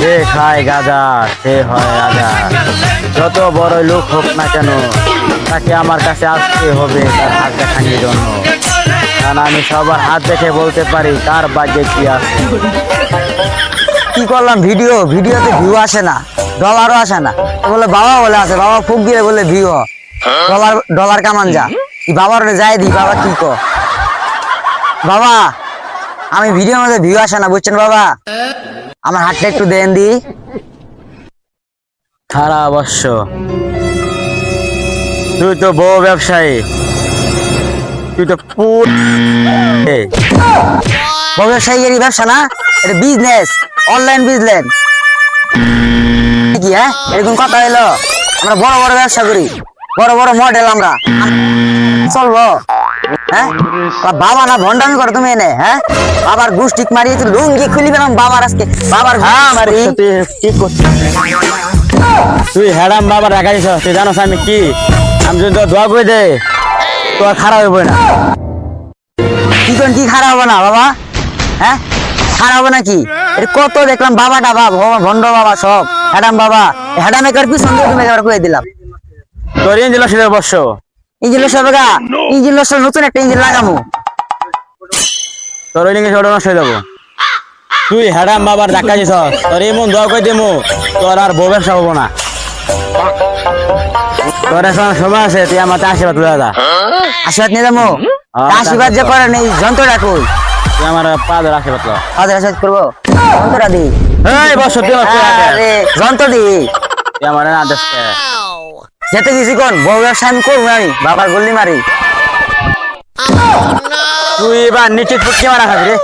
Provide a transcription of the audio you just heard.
যে খায় গাঁজা, সে হয় রাজা। যত বড় লোক হোক না কেন, তাকে আমার কাছে আসতে হবে তার হাত দেখানোর জন্য। কারণ আমি সবার হাত দেখে বলতে পারি কার বাজে কি আছে। কি করলাম? ভিডিও, ভিডিওতে ভিউ আসে না ডলারও আসে না। বলে, বাবা বলে আছে, বাবা ফুক দিয়ে বলে ভিউ ডলার ডলার কামান যা। বাবার যাই দি, বাবা কি কো বাবা আমি ভিডিওর মধ্যে ভিউ আসে না বুঝছেন বাবা? আমার হাতটা একটু দেন দি। খারাপ অবশ্য। তুই তো বউ ব্যবসায়ী। তুই তো পুর এই, ব্যবসায়ীর ব্যবসা না এটা বিজনেস অনলাইন বিজনেস কি হ্যাঁ? এরকম কথা হইল। আমরা বড় বড় ব্যবসা করি বড় বড় মডেল আমরা। চলবো। হ্যাঁ? বাবা না ভন্ডামি করো তুমি এনে হ্যাঁ? বাবার গোষ্ঠী মারিয়ে লুঙ্গি খুলি বাবার আজকে। বাবার হ্যাঁ তুই কি করছিস তুই হ্যাডাম বাবা তুই জানোস আমি কি? আমি যদি দোয়া করে দে তোর খারাপ হইব না। কি কোন কি খারাপ হবে না বাবা? হ্যাঁ? খারাপ হবে নাকি কত দেখলাম বাবা টাবা ভ- ভণ্ড বাবা সব। হ্যাডাম বাবা হ্যাডাম একার পিছন দিয়ে তুমি একবার কয়ে দিলাম। তোর ইঞ্জিন লসে বর্ষ ইঞ্জিন লস হবে গা। ইঞ্জিন লস নতুন একটা ইঞ্জিন লাগামু। তোর ওই নষ্ট হয়ে যাব। তুই হ্যাডাম বাবার ধাক্কা দিছ তোর এমন দোয়া করে দেবো তোর আর বউ ব্যবসা হব না। তোর এখন সময় আছে তুই আমার আশীর্বাদ তুলে দাদা আশীর্বাদ নিয়ে যাব হ্যাঁ, আশীর্বাদ যে করেন এই যন্ত্রটা কই? তুই আমার পা ধরে আশীর্বাদ ল। হাজার আশীর্বাদ করব? যন্ত্রটা দি। এই তুই। আরে যন্ত্র দি। তুই আমার না যেতে গেছি কোন? বউ ব্যবসা আমি করব আমি বাবার গল্লি মারি। তুই এবার নিচে ফুটকে মারা খাবি রে।